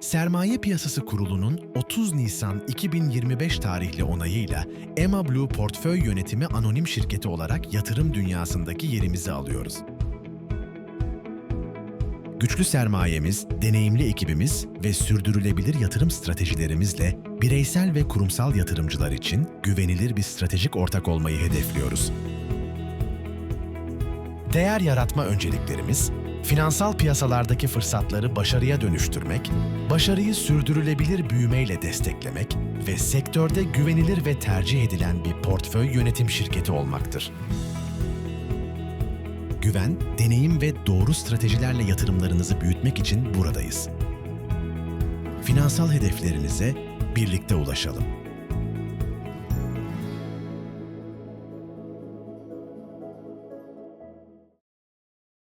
Sermaye Piyasası Kurulu'nun 30 Nisan 2025 tarihli onayıyla EMA Blue Portföy Yönetimi Anonim Şirketi olarak yatırım dünyasındaki yerimizi alıyoruz. Güçlü sermayemiz, deneyimli ekibimiz ve sürdürülebilir yatırım stratejilerimizle bireysel ve kurumsal yatırımcılar için güvenilir bir stratejik ortak olmayı hedefliyoruz. Değer yaratma önceliklerimiz, finansal piyasalardaki fırsatları başarıya dönüştürmek, başarıyı sürdürülebilir büyümeyle desteklemek ve sektörde güvenilir ve tercih edilen bir portföy yönetim şirketi olmaktır. Güven, deneyim ve doğru stratejilerle yatırımlarınızı büyütmek için buradayız. Finansal hedeflerinize birlikte ulaşalım.